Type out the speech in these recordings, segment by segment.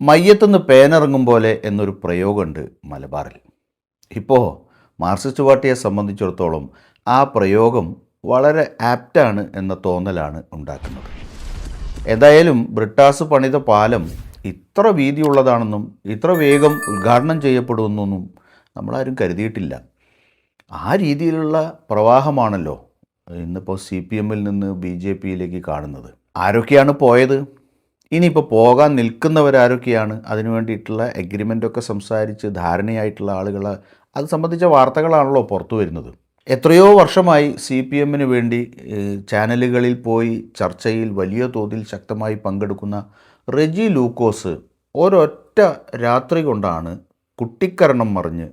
മയ്യത്തുനിന്ന് പേനിറങ്ങും പോലെ എന്നൊരു പ്രയോഗമുണ്ട് മലബാറിൽ. ഇപ്പോൾ മാർക്സിസ്റ്റ് പാർട്ടിയെ സംബന്ധിച്ചിടത്തോളം ആ പ്രയോഗം വളരെ ആപ്റ്റാണ് എന്ന തോന്നലാണ് ഉണ്ടാക്കുന്നത്. എന്തായാലും ബ്രിട്ടാസ് പണിത പാലം ഇത്ര വീതിയുള്ളതാണെന്നും ഇത്ര വേഗം ഉദ്ഘാടനം ചെയ്യപ്പെടുമെന്നൊന്നും നമ്മളാരും കരുതിയിട്ടില്ല. ആ രീതിയിലുള്ള പ്രവാഹമാണല്ലോ ഇന്നിപ്പോൾ സി പി എമ്മിൽ നിന്ന് ബി ജെ പിയിലേക്ക് കാണുന്നത്. ആരൊക്കെയാണ് പോയത്? ഇനിയിപ്പോൾ പോകാൻ നിൽക്കുന്നവരാരൊക്കെയാണ് അതിനു വേണ്ടിയിട്ടുള്ള എഗ്രിമെന്റൊക്കെ സംസാരിച്ച് ധാരണയായിട്ടുള്ള ആളുകൾ അത് സംബന്ധിച്ച വാർത്തകളാണല്ലോ പുറത്തു വരുന്നത്. എത്രയോ വർഷമായി സി പി എമ്മിന് വേണ്ടി ചാനലുകളിൽ പോയി ചർച്ചയിൽ വലിയ തോതിൽ ശക്തമായി പങ്കെടുക്കുന്ന റെജി ലൂക്കോസ് ഒരൊറ്റ രാത്രി കൊണ്ടാണ് കുട്ടിക്കരണം മറിഞ്ഞ്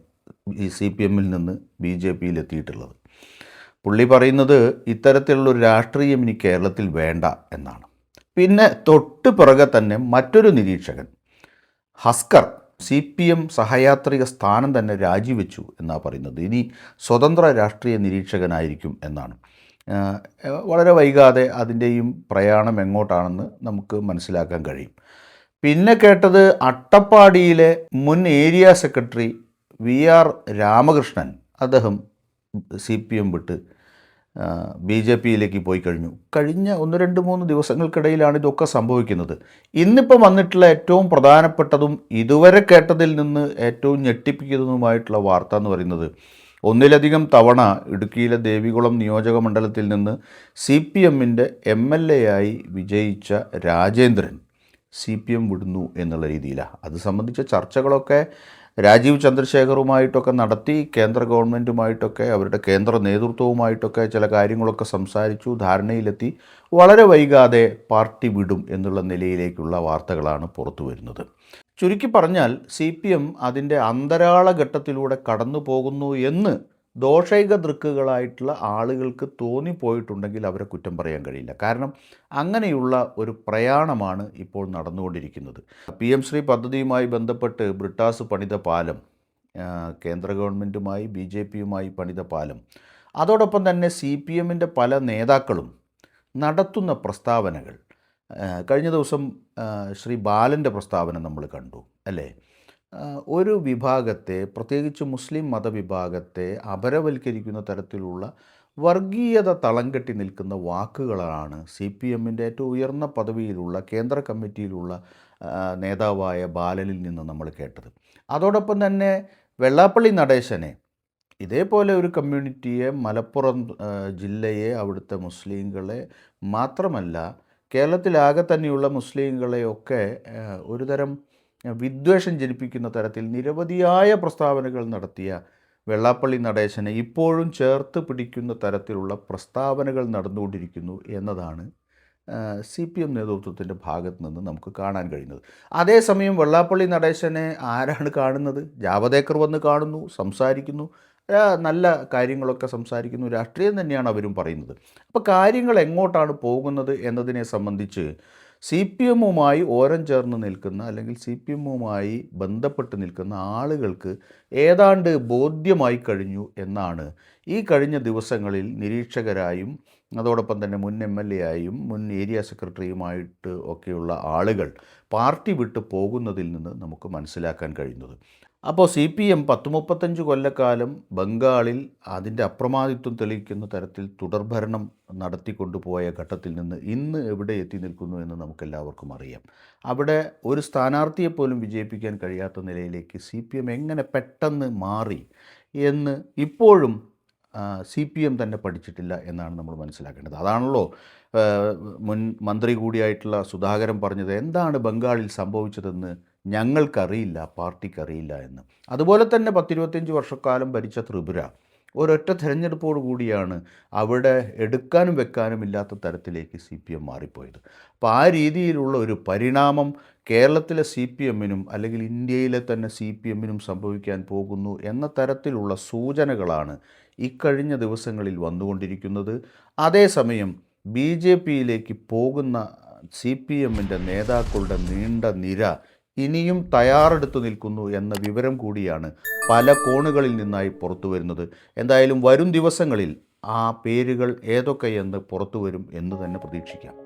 സി പി എമ്മിൽ നിന്ന് ബി ജെ പിയിൽ എത്തിയിട്ടുള്ളത് പുള്ളി പറയുന്നത് ഇത്തരത്തിലുള്ളൊരു രാഷ്ട്രീയം ഇനി കേരളത്തിൽ വേണ്ട എന്നാണ്. പിന്നെ തൊട്ട് പിറകെ തന്നെ മറ്റൊരു നിരീക്ഷകൻ. ഹസ്കർ സി പി എം സഹയാത്രിക സ്ഥാനം തന്നെ രാജിവെച്ചു എന്നാണ് പറയുന്നത്. ഇനി സ്വതന്ത്ര രാഷ്ട്രീയ നിരീക്ഷകനായിരിക്കും എന്നാണ്. വളരെ വൈകാതെ അതിന്റെയും പ്രയാണം എങ്ങോട്ടാണെന്ന് നമുക്ക് മനസ്സിലാക്കാൻ കഴിയും. പിന്നെ കേട്ടത് അട്ടപ്പാടിയിലെ മുൻ area secretary V R Ramakrishnan. അദ്ദേഹം സി പി എം വിട്ട് ബി ജെ പിയിലേക്ക് പോയി കഴിഞ്ഞു. കഴിഞ്ഞ ഒന്ന് രണ്ട് മൂന്ന് ദിവസങ്ങൾക്കിടയിലാണ് ഇതൊക്കെ സംഭവിക്കുന്നത്. ഇന്നിപ്പോൾ വന്നിട്ടുള്ള ഏറ്റവും പ്രധാനപ്പെട്ടതും ഇതുവരെ കേട്ടതിൽ നിന്ന് ഏറ്റവും ഞെട്ടിപ്പിക്കുന്നതുമായിട്ടുള്ള വാർത്ത എന്ന് പറയുന്നത് ഒന്നിലധികം തവണ ഇടുക്കിയിലെ ദേവികുളം നിയോജക മണ്ഡലത്തിൽ നിന്ന് സി പി എമ്മിന്റെ എം എൽ എ ആയി വിജയിച്ച രാജേന്ദ്രൻ സി പി എം വിടുന്നു എന്നുള്ള രീതിയിലാണ്. അത് സംബന്ധിച്ച ചർച്ചകളൊക്കെ രാജീവ് ചന്ദ്രശേഖറുമായിട്ടൊക്കെ നടത്തി കേന്ദ്ര ഗവൺമെന്റുമായിട്ടൊക്കെ അവരുടെ കേന്ദ്ര നേതൃത്വവുമായിട്ടൊക്കെ ചില കാര്യങ്ങളൊക്കെ സംസാരിച്ചു ധാരണയിലെത്തി. വളരെ വൈകാതെ പാർട്ടി വിടും എന്നുള്ള നിലയിലേക്കുള്ള വാർത്തകളാണ് പുറത്തു വരുന്നത്. ചുരുക്കി പറഞ്ഞാൽ സി പി എം അതിന്റെ അന്തരാള ഘട്ടത്തിലൂടെ കടന്നു പോകുന്നു എന്ന് ദോഷൈക ദൃക്കുകളായിട്ടുള്ള ആളുകൾക്ക് തോന്നിപ്പോയിട്ടുണ്ടെങ്കിൽ അവരെ കുറ്റം പറയാൻ കഴിയില്ല. കാരണം അങ്ങനെയുള്ള ഒരു പ്രയാണമാണ് ഇപ്പോൾ നടന്നുകൊണ്ടിരിക്കുന്നത്. പി എം ശ്രീ പദ്ധതിയുമായി ബന്ധപ്പെട്ട് ബ്രിട്ടാസ് പണിത പാലം കേന്ദ്ര ഗവൺമെന്റുമായി ബി ജെ പിയുമായി പണിത പാലം അതോടൊപ്പം തന്നെ സി പി എമ്മിന്റെ പല നേതാക്കളും നടത്തുന്ന പ്രസ്താവനകൾ കഴിഞ്ഞ ദിവസം ശ്രീ ബാലന്റെ പ്രസ്താവന നമ്മൾ കണ്ടു അല്ലേ? ഒരു വിഭാഗത്തെ പ്രത്യേകിച്ച് മുസ്ലിം മതവിഭാഗത്തെ അപരവൽക്കരിക്കുന്ന തരത്തിലുള്ള വർഗീയത തളം കെട്ടി നിൽക്കുന്ന വാക്കുകളാണ് സി പി എമ്മിന്റെ ഏറ്റവും ഉയർന്ന പദവിയിലുള്ള കേന്ദ്ര കമ്മിറ്റിയിലുള്ള നേതാവായ ബാലനിൽ നിന്ന് നമ്മൾ കേട്ടത്. അതോടൊപ്പം തന്നെ വെള്ളാപ്പള്ളി നടേശനെ ഇതേപോലെ ഒരു കമ്മ്യൂണിറ്റിയെ മലപ്പുറം ജില്ലയെ അവിടുത്തെ മുസ്ലിങ്ങളെ മാത്രമല്ല കേരളത്തിലാകെ തന്നെയുള്ള മുസ്ലിങ്ങളെയൊക്കെ ഒരുതരം വിദ്വേഷം ജനിപ്പിക്കുന്ന തരത്തിൽ നിരവധിയായ പ്രസ്താവനകൾ നടത്തിയ വെള്ളാപ്പള്ളി നടേശനെ ഇപ്പോഴും ചേർത്ത് പിടിക്കുന്ന തരത്തിലുള്ള പ്രസ്താവനകൾ നടന്നുകൊണ്ടിരിക്കുന്നു എന്നതാണ് സി പി എം നേതൃത്വത്തിന്റെ ഭാഗത്ത് നിന്ന് നമുക്ക് കാണാൻ കഴിയുന്നത്. അതേസമയം വെള്ളാപ്പള്ളി നടേശനെ ആരാണ് കാണുന്നത്? ജാവദേക്കർ വന്ന് കാണുന്നു സംസാരിക്കുന്നു നല്ല കാര്യങ്ങളൊക്കെ സംസാരിക്കുന്നു രാഷ്ട്രീയം തന്നെയാണ് അവരും പറയുന്നത്. അപ്പോൾ കാര്യങ്ങൾ എങ്ങോട്ടാണ് പോകുന്നത് എന്നതിനെ സംബന്ധിച്ച് സി പി എമ്മുമായി ഓരം ചേർന്ന് നിൽക്കുന്ന അല്ലെങ്കിൽ സി പി എമ്മുമായി ബന്ധപ്പെട്ട് നിൽക്കുന്ന ആളുകൾക്ക് ഏതാണ്ട് ബോധ്യമായി കഴിഞ്ഞു എന്നാണ് ഈ കഴിഞ്ഞ ദിവസങ്ങളിൽ നിരീക്ഷകരായും അതോടൊപ്പം തന്നെ മുൻ എം എൽ എ ആയും മുൻ ഏരിയ സെക്രട്ടറിയുമായിട്ട് ഒക്കെയുള്ള ആളുകൾ പാർട്ടി വിട്ട് പോകുന്നതിൽ നിന്ന് നമുക്ക് മനസ്സിലാക്കാൻ കഴിയുന്നത്. അപ്പോൾ സി പി എം പത്ത് മുപ്പത്തഞ്ച് കൊല്ലക്കാലം ബംഗാളിൽ അതിന്റെ അപ്രമാദിത്വം തെളിയിക്കുന്ന തരത്തിൽ തുടർഭരണം നടത്തിക്കൊണ്ടുപോയ ഘട്ടത്തിൽ നിന്ന് ഇന്ന് എവിടെ എത്തി നിൽക്കുന്നു എന്ന് നമുക്കെല്ലാവർക്കും അറിയാം. അവിടെ ഒരു സ്ഥാനാർത്ഥിയെപ്പോലും വിജയിപ്പിക്കാൻ കഴിയാത്ത നിലയിലേക്ക് സി എങ്ങനെ പെട്ടെന്ന് മാറി എന്ന് ഇപ്പോഴും സി പി എം തന്നെ പഠിച്ചിട്ടില്ല എന്നാണ് നമ്മൾ മനസ്സിലാക്കേണ്ടത്. അതാണല്ലോ മുൻ മന്ത്രി കൂടിയായിട്ടുള്ള സുധാകരൻ പറഞ്ഞത് എന്താണ് ബംഗാളിൽ സംഭവിച്ചതെന്ന് ഞങ്ങൾക്കറിയില്ല പാർട്ടിക്കറിയില്ല എന്ന്. അതുപോലെ തന്നെ പത്തിരുപത്തഞ്ച് വർഷക്കാലം ഭരിച്ച ത്രിപുര ഒരൊറ്റ തിരഞ്ഞെടുപ്പോട് കൂടിയാണ് അവിടെ എടുക്കാനും വെക്കാനും ഇല്ലാത്ത തരത്തിലേക്ക് സി പി എം മാറിപ്പോയത്. അപ്പോൾ ആ രീതിയിലുള്ള ഒരു പരിണാമം കേരളത്തിലെ സി പി എമ്മിനും അല്ലെങ്കിൽ ഇന്ത്യയിലെ തന്നെ സി പി എമ്മിനും സംഭവിക്കാൻ പോകുന്നു എന്ന തരത്തിലുള്ള സൂചനകളാണ് ഇക്കഴിഞ്ഞ ദിവസങ്ങളിൽ വന്നുകൊണ്ടിരിക്കുന്നത്. അതേസമയം ബി ജെ പിയിലേക്ക് പോകുന്ന സി പി എമ്മിന്റെ നേതാക്കളുടെ നീണ്ട നിര ഇനിയും തയ്യാറെടുത്തു നിൽക്കുന്നു എന്ന വിവരം കൂടിയാണ് പല കോണുകളിൽ നിന്നായി പുറത്തു വരുന്നത്. എന്തായാലും വരും ദിവസങ്ങളിൽ ആ പേരുകൾ ഏതൊക്കെയെന്ന് പുറത്തു വരും എന്ന് തന്നെ പ്രതീക്ഷിക്കാം.